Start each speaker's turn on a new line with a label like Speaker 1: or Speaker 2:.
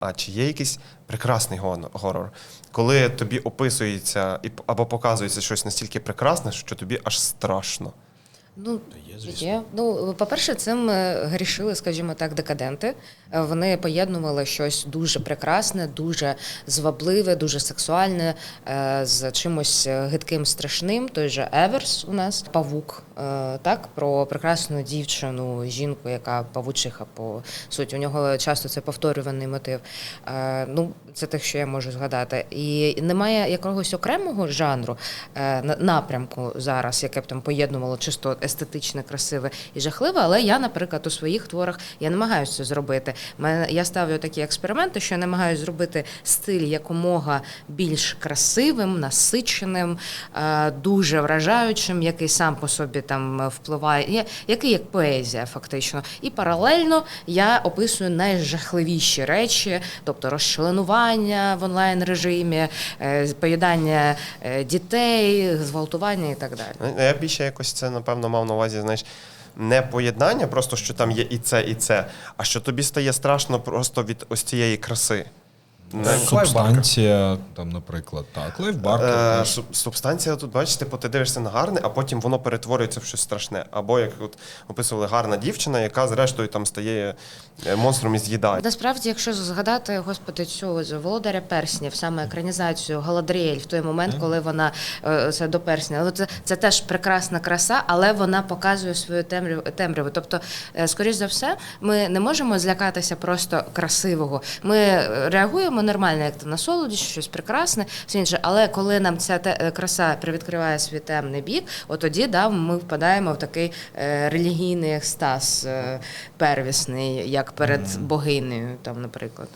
Speaker 1: А чи є якийсь прекрасний горор, коли тобі описується або показується щось настільки прекрасне, що тобі аж страшно?
Speaker 2: Ну,
Speaker 3: є, звісно.
Speaker 2: є. Ну, по-перше, цим е, грішили, скажімо так, декаденти. Е, Вони поєднували щось дуже прекрасне, дуже звабливе, дуже сексуальне е, з чимось гидким, страшним. Той же Еверс у нас павук, так про прекрасну дівчину, жінку, яка павучиха по суті. У нього часто це повторюваний мотив. Ну, це те, що я можу згадати. І немає якогось окремого жанру на- напрямку зараз, яке б там поєднувало чисто естетичне, красиве і жахливе. Але я, наприклад, у своїх творах я намагаюся це зробити. Я ставлю такі експерименти, що я намагаюся зробити стиль якомога більш красивим, насиченим, е, дуже вражаючим, який сам по собі там впливає, який як поезія, фактично. І паралельно я описую найжахливіші речі, тобто розчленування в онлайн режимі, поїдання е, дітей, зґвалтування і так далі.
Speaker 1: Ну, Я більше якось це, напевно, мав на увазі, знаєш, не поєднання, просто що там є і це, і це, а що тобі стає страшно просто від ось цієї краси. Не-
Speaker 3: Субстанція, там, наприклад, так. Лайф Баркер.
Speaker 1: Е, субстанція тут, бачиш, типу, ти дивишся на гарне, а потім воно перетворюється в щось страшне. Або як от описували гарна дівчина, яка зрештою там стає е, монстром і з'їдає.
Speaker 2: Насправді, якщо згадати, господи, цю володаря перснів, саме екранізацію Галадріель в той момент, коли вона е, це до персня, це, це теж прекрасна краса, але вона показує свою темряву. темряву. Тобто, е, скоріш за все, ми не можемо злякатися просто красивого. Ми е, реагуємо нормально, як на солоді, щось прекрасне, все інше. Але коли нам ця те- е, краса привідкриває свій темний бік, от тоді да, ми впадаємо в такий е, релігійний екстаз е, первісний, як перед богинею, там, наприклад.